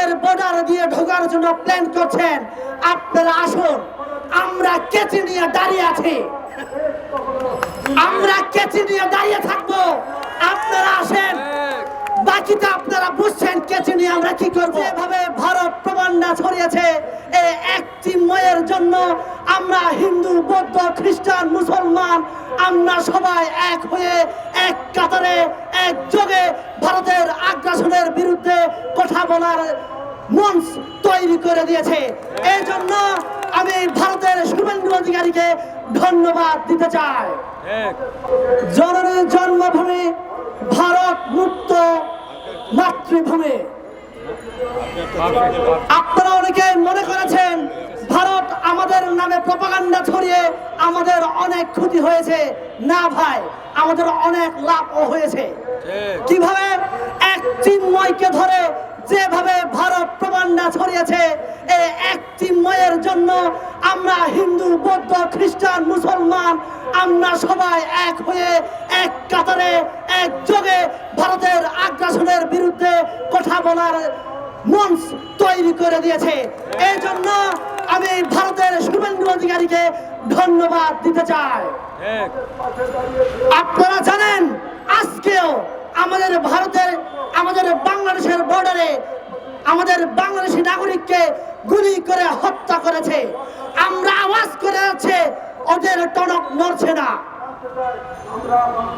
আমাদের বর্ডার দিয়ে ঢোকার জন্য প্ল্যান করছেন। আপনারা আসুন। আমরা কেচি নিয়ে দাঁড়িয়ে আছি। আমরা কেচি নিয়ে দাঁড়িয়ে থাকব। আপনারা আসেন। বাকিটা আপনারা বুঝছেন কেচি নিয়ে আমরা কি করব? এভাবে ভারত প্রমাণ না ছড়িয়েছে এক চিন্ময়ের জন্য আমরা হিন্দু বৌদ্ধ খ্রিস্টান মুসলমান আমরা সবাই এক হয়ে এক কাতারে এক যোগে ভারতের আগ্রাসনের বিরুদ্ধে কথা বলার মঞ্চ তৈরি করে দিয়েছে। এই জন্য আমি ভারতের শুভেন্দু অধিকারীকে ধন্যবাদ দিতে চাই। জননীর জন্মভূমি ভারত মুক্ত মাতৃভূমি। অনেকে মনে করেছেন ভারত আমাদের নামে প্রপাগান্ডা ছড়িয়ে আমাদের অনেক ক্ষতি হয়েছে। না ভাই আমাদের অনেক লাভও হয়েছে। কীভাবে? এক চিন্ময়কে ধরে যেভাবে ভারত প্রমাণটা ছড়িয়েছে এই এক চিন্ময়ের জন্য আমরা হিন্দু বৌদ্ধ খ্রিস্টান মুসলমান আমরা সবাই এক হয়ে এক কাতারে এক যোগে ভারতের আগ্রাসনের বিরুদ্ধে কথা বলার মঞ্চ তৈরি করে দিয়েছে। এই জন্য আমি ভারতের শুভেন্দু অধিকারীকে ধন্যবাদ দিতে চাই। আপনারা জানেন আজকেও আমাদের ভারতের আমাদের বাংলাদেশের বর্ডারে আমাদের বাংলাদেশি নাগরিককে গুলি করে হত্যা করেছে। আমরা আওয়াজ করে যাচ্ছে ওদের টনক নড়ছে না।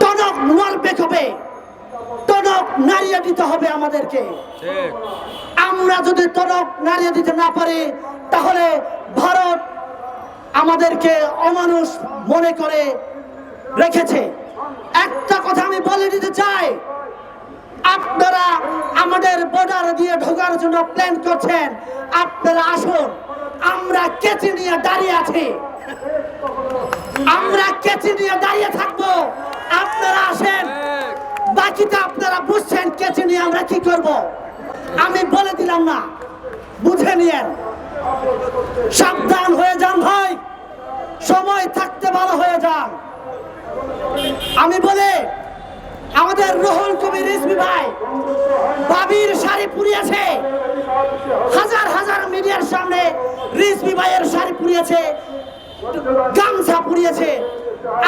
টনক নড়বে কবে? টনক নাড়িয়ে দিতে হবে আমাদেরকে। আমরা যদি টনক নাড়িয়ে দিতে না পারি, তাহলে ভারত আমাদেরকে অমানুষ মনে করে রেখেছে। একটা কথা আমি বলে দিতে চাই, আপনারা আমাদের বর্ডার দিয়ে ঢোকার জন্য প্ল্যান করছেন। আপনারা আসুন, আমরা কেচি নিয়ে দাঁড়িয়ে আছি। আমরা কেচি নিয়ে দাঁড়িয়ে থাকব। আপনারা আসেন, বাকিটা আপনারা বুঝছেন, কেচি নিয়ে আমরা কি করব? আমি বলে দিলাম না। বুঝে নিয়েন। সাবধান হয়ে যান ভাই। সময় থাকতে ভালো হয়ে যান। আমি বলে আমাদের রহুল কবি রিজভি ভাই, বাবির শাড়ি পুড়িয়েছে। হাজার হাজার মিডিয়ার সামনে রিজভি ভাইয়ের শাড়ি পুড়িয়েছে, গামছা পুড়িয়েছে।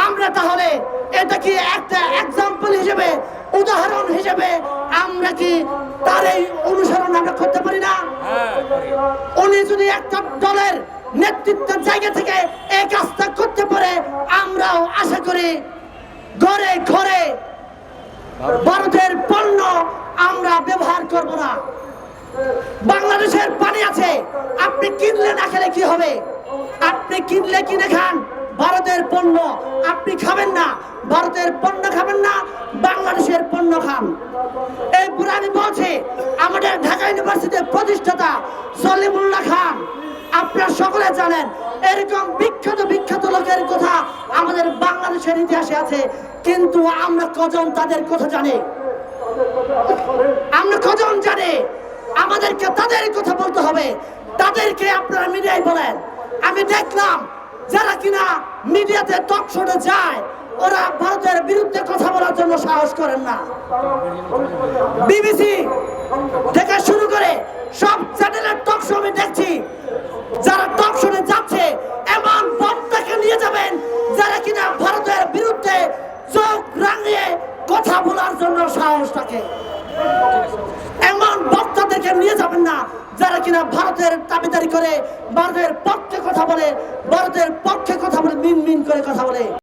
আমরা তাহলে এটা কি একটা এক্সাম্পল হিসেবে, উদাহরণ হিসেবে আমরা কি তার এই অনুসরণ আমরা করতে পারি না? উনি যদি একটা দলের নেতৃত্বের জায়গা থেকে এই কাজটা করতে পারে আমরাও আশা করি ঘরে ঘরে ভারতের পণ্য আমরা ব্যবহার করব না। বাংলাদেশের পানি আছে আপনি কিনলে না খেলে কি হবে? আপনি কিনলে কিনে খান। ভারতের পণ্য আপনি খাবেন না, ভারতের পণ্য খাবেন না, বাংলাদেশের পণ্য খান। এই পুরানি বলছে, আমাদের ঢাকা ইউনিভার্সিটির প্রতিষ্ঠাতা সলিমুল্লাহ খান, আপনারা সকলে জানেন, এরকম বিখ্যাত বিখ্যাত লোকের কথা আমাদের বাংলাদেশের ইতিহাসে আছে, কিন্তু আমরা কজন তাদের কথা জানি? আমরা কজন জানি? আমাদেরকে তাদের কথা বলতে হবে। তাদেরকে আপনারা মিডিয়ায় বলেন। আমি দেখলাম যারা কিনা মিডিয়াতে টক শোতে যায়, ওরা ভারতের বিরুদ্ধে কথা বলার জন্য সাহস করেন না। বিবিসি থেকে শুরু করে সব চ্যানেলের টক শো আমি দেখছি। যারা টক শোতে যাচ্ছে, এমন বক্তাকে নিয়ে যাবেন, যারা কিনা ভারতের বিরুদ্ধে চোখ রাঙিয়ে কথা বলার জন্য সাহস থাকে এমন বক্তাদেরকে নিয়ে যাবেন যারা ভারতের দাবিদারি করে, ভারতের পক্ষে কথা বলে, ভারতের পক্ষে কথা বলে, মিন মিন করে কথা বলে।